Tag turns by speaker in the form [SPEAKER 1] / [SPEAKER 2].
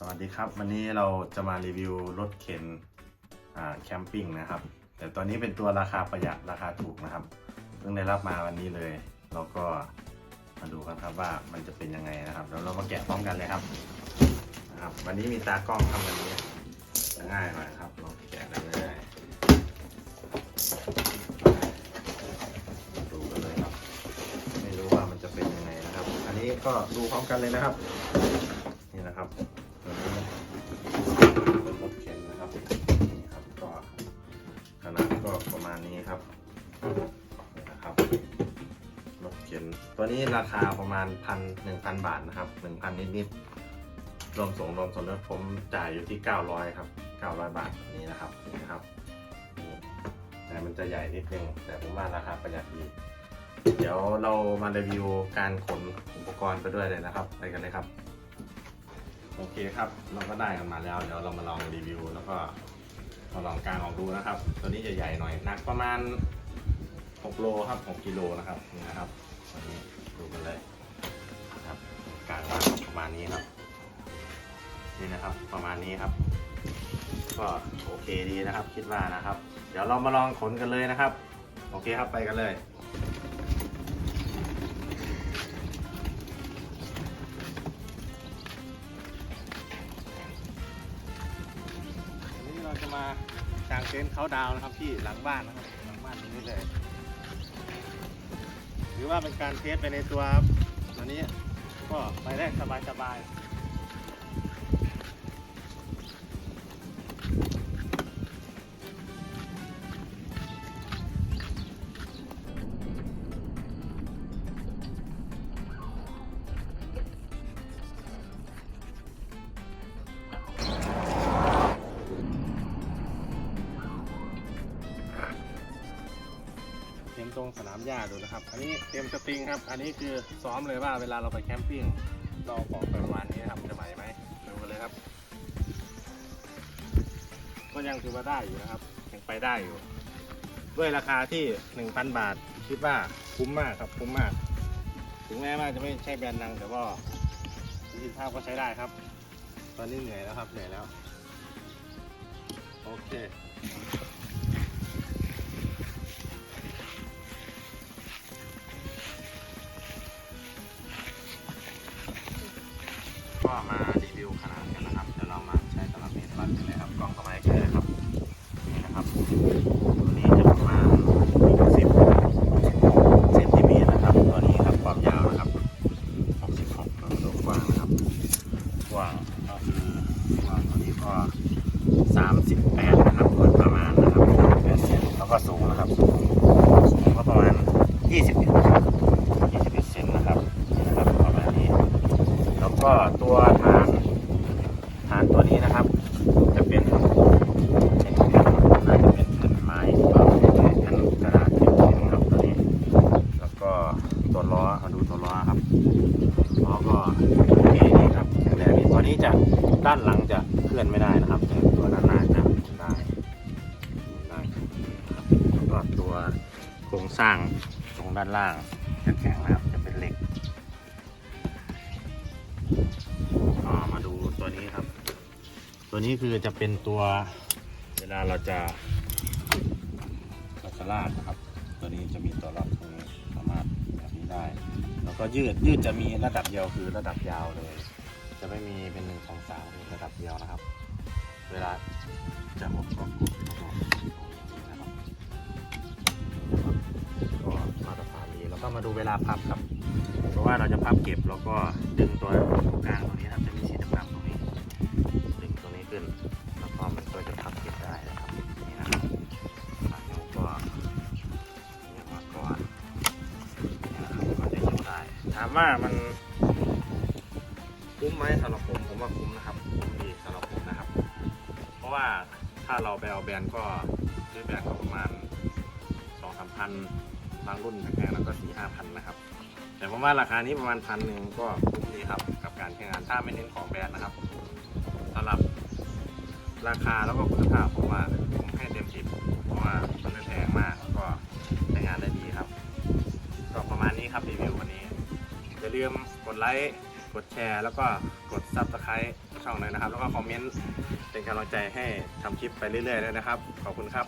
[SPEAKER 1] สวัสดีครับ วันนี้เราจะมารีวิวรถเข็นแคมปิ้งนะครับ แต่ตัวนี้เป็นตัวราคาประหยัดราคาถูกนะครับ เพิ่งได้รับมาวันนี้เลยเราก็มาดูกันครับว่ามันจะเป็นยังไงนะครับแล้วเรามาแกะพร้อมกันเลยครับนะครับ วันนี้มีตากล้องทำวันนี้จะง่ายหน่อยครับเราแกะกันเลยดูกันเลยครับ ไม่รู้ว่ามันจะเป็นยังไงนะครับ อันนี้ก็ดูพร้อมกันเลยนะครับนี่นะครับ ประมาณนี้ครับนะครับรถเข็นตัวนี้ราคาประมาณพันหนึ่งพันบาทนะครับหนึ่งพันนิดๆรวมส่งรวมส่วนลดผมจ่ายอยู่ที่เก้าร้อยครับเก้าร้อยบาทนี้นะครับนี่นะครับแต่มันจะใหญ่นิดนึงแต่ผมว่าราคาประหยัดดีเดี๋ยวเรามารีวิวการขนอุปกรณ์ไปด้วยเลยนะครับไปกันเลยครับ โอเคครับ เราก็ได้กันมาแล้ว เดี๋ยวเรามาลองรีวิวแล้วก็ มาลองกางออกดูนะครับ ตัวนี้จะใหญ่หน่อยหนักประมาณ 6 โลครับ 6กิโลนะครับนี่นะครับตัวนี้ดูกันเลยนะครับกางมาประมาณนี้ครับ นี่นะครับประมาณนี้ครับ ก็โอเคดีนะครับ คิดว่านะครับ เดี๋ยวเรามาลองขนกันเลยนะครับ โอเคครับไปกันเลย ต็นท์เขาดาวนะครับที่หลังบ้านนะครับหลังบ้านตรงนี้เลยหรือว่าเป็นการเทสไปในตัวครับวันนี้ก็ไปได้สบายส เตรียมตรงสนามหญ้าดูนะครับ อันนี้เตรียมสปริงครับ อันนี้คือซ้อมเลยว่าเวลาเราไปแคมปิ้งเราเอาของไปประมาณนี้นะครับจะไหวไหมดูกันเลยครับ ก็ยังถือว่าได้อยู่นะครับยังไปได้อยู่ ด้วยราคาที่ 1,000 บาท คิดว่าคุ้มมากครับคุ้มมาก ถึงแม้ว่าจะไม่ใช่แบรนด์ดังแต่ว่าสิทธิภาก็ใช้ได้ครับ ตอนนี้เหนื่อยแล้วครับเหนื่อยแล้ว โอเค ตัวนี้จะประมาณ60เซนติเมตรนะครับ ตัวนี้ครับความยาวนะครับ 66แล้วก็กว้างนะครับ กว้างก็คือกว้างตัวนี้ก็ 38 นะครับโดยประมาณนะครับ8เซนแล้วก็สูงนะครับ สูงสูงก็ประมาณ21 21เซนนะครับนี่นะครับประมาณนี้ แล้วก็ตัวฐานฐานตัวนี้นะครับ จะเป็นเป็นแผ่นน่าจะเป็นแผ่นไม้หรือเปล่าไม่แน่ใจแผ่นกระดาษแข็งๆครับตัวนี้ แล้วก็ตัวล้อมาดูตัวล้อครับล้อก็โอเคดีครับแข็งแรง ดีตัวนี้จะด้านหลังจะเคลื่อนไม่ได้นะครับแต่ตัวด้านหน้าจะหมุนได้หมุนได้ครับแล้วก็ตัวโครงสร้างตรงด้านล่างจะแข็งนะครับจะเป็นเหล็กมาดูตัวนี้ครับ ตัวนี้คือจะเป็นตัวเวลาเราจะเราจะลาดนะครับ ตัวนี้จะมีตัวล็อกตรงนี้สามารถแบบนี้ได้ แล้วก็ยืดยืดจะมีระดับเดียวคือระดับยาวเลย จะไม่มีเป็นหนึ่งสองสามมีระดับเดียวนะครับ เวลาจะหมดก็กดกดนะครับก็มาตรฐานดีแล้วก็มาดูเวลาพับครับ เพราะว่าเราจะพับเก็บแล้วก็ดึงตัวตรงกลางตรงนี้ครับจะมีสีดำๆตรงนี้ ดึงตรงนี้ขึ้น แล้วก็มันก็จะพับเก็บได้นะครับนี่นะครับแล้วก็เรียมาก่อนนี่นะครับจะยู่ได้ถามว่ามัน ไหมสำหรับผมผมว่าคุ้มนะครับคุ้มดีสำหรับผมนะครับ เพราะว่าถ้าเราไปเอาแบรนด์ก็ซื้อแบรนด์ก็ประมาณสองสามพันบางรุ่นแพงๆแล้วก็สี่ห้าพันนะครับ แต่ผมว่าราคานี้ประมาณพันหนึ่งก็คุ้มดีครับ กับการใช้งานถ้าไม่เน้นของแบรนด์นะครับสำหรับราคาแล้วก็คุณภาพผมว่าผมให้เต็มสิบเพราะว่ามันไม่แพงมากแล้วก็ใช้งานได้ดีครับ ก็ประมาณนี้ครับรีวิววันนี้อย่าลืมกดไลค์ กดแชร์ แล้วก็กดซับสไครต์ช่องเลยนะครับ แล้วก็คอมเมนต์เป็นกำลังใจให้ทำคลิปไปเรื่อยๆด้วยนะครับ ขอบคุณครับ